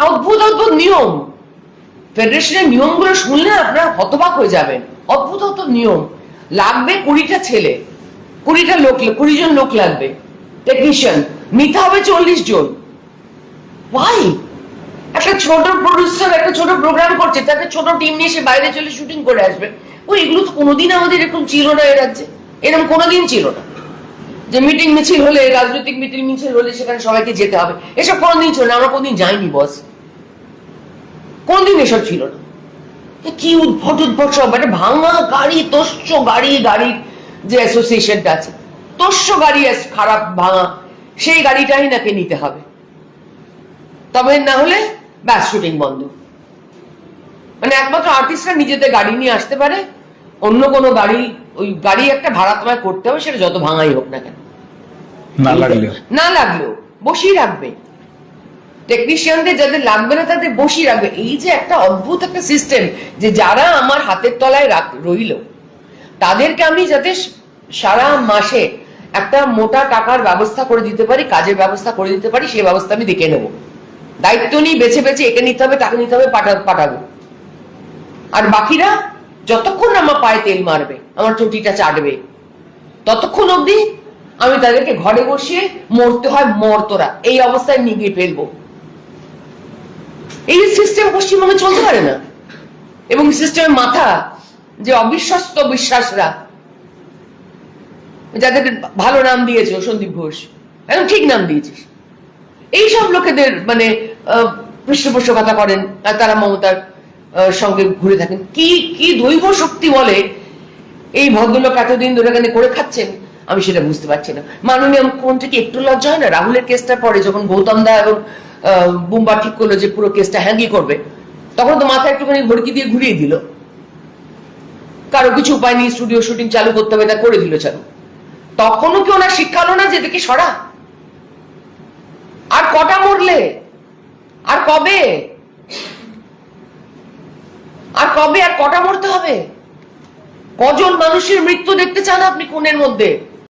অদ্ভুত অদ্ভুত নিয়ম। ফেডারেশনের নিয়মগুলো শুনলে আপনারা হতবাক হয়ে যাবেন। অদ্ভুত অদ্ভুত নিয়ম। লাগবে কুড়িটা ছেলে, কুড়িটা লোক, কুড়ি জন লোক লাগবে। টেকনিশিয়ান নিতে হবে চল্লিশ জন। ভাই একটা ছোট প্রডিউসার একটা ছোট প্রোগ্রাম করছে, তাকে ছোট টিম নিয়ে সে বাইরে চলে শুটিং করে আসবে। ও এগুলো তো কোনোদিন আমাদের এরকম ছিল না এ এরকম কোনোদিন ছিল না। যে মিটিং মিছিল হলে, রাজনৈতিক মিটিং মিছিল হলে সেখানে সবাইকে যেতে হবে। এসব কোনোদিন ছিল না, আমরা কোনোদিন যাইনি, বস। কোনদিন এসব ছিল না। কি উদ্ভট উদ্ভট সব। মানে ভাঙা গাড়ি, তোষ্য গাড়ি গাড়ির যে অ্যাসোসিয়েশনটা আছে। তোষ্য গাড়ি খারাপ, ভাঙা। সেই গাড়িটাই নাকি নিতে হবে। তবে না হলে, ব্যাস, শুটিং বন্ধ। মানে একমাত্র আর্টিস্টরা নিজেদের গাড়ি নিয়ে আসতে পারে। অন্য কোনো গাড়ি, ওই গাড়ি একটা ভাড়া তোমায় করতে হবে, সেটা যত ভাঙাই হোক না কেন। না লাগলে। না লাগলেও বসিয়ে রাখবে। টেকনিশিয়ানদের যাদের লাগবে না, তাদের বসিয়ে রাখবে। এই যে একটা অদ্ভুত একটা সিস্টেম যে যারা আমার হাতের তলায় রইল, তাদেরকে আমি যাতে সারা মাসে একটা মোটা টাকার ব্যবস্থা করে দিতে পারি, কাজের ব্যবস্থা করে দিতে পারি, সেই ব্যবস্থা আমি দেখে নেব। দায়িত্ব নিয়ে বেছে বেছে একে নিতে হবে, তাকে নিতে হবে পাঠাবো। আর বাকিরা, যতক্ষণ আমার পায়ে তেল মারবে, আমার চটিটা চাটবে, ততক্ষণ অবধি আমি তাদেরকে ঘরে বসিয়ে মরতে হয় মর তোরা। এই অবস্থায় নিয়ে গিয়ে ফেলব। এই সিস্টেম পশ্চিমবঙ্গে চলতে পারে না। এবং সিস্টেমের মাথা যে অবিশ্বস্ত বিশ্বাসরা, যাদের ভালো নাম দিয়েছে সন্দীপ ঘোষ, একদম ঠিক নাম দিয়েছিস এইসব লোকেদের মানে পৃষ্ঠপোষকতা করেন, আর তারা মমতার সঙ্গে ঘুরে থাকেন। কি কি দৈব শক্তি বলে এই ভদ্রলোক এতদিন ধরে এখানে করে খাচ্ছেন? আমি সেটা বুঝতে পারছি না। মাননীয় মুখ্যমন্ত্রী কি একটু লজ্জা হয় না? রাহুলের কেসটা পরে যখন গৌতম দা এবং বুম্বা ঠিক করল যে পুরো কেসটা হ্যাঙ্গি করবে, তখন তো মাথায় একটুখানি ভড়কি দিয়ে ঘুরিয়ে দিল। কারও কিছু উপায় নেই, স্টুডিও শুটিং চালু করতে হবে, তা করে দিল চালু। তখনও কি ওনার শিক্ষা হলো না যে এদিকে সরা? আর কটা মরলে? আর কবে? আর কবে আর কটা মরতে হবে? কজন মানুষের মৃত্যু দেখতে চান আপনি কোণের মধ্যে?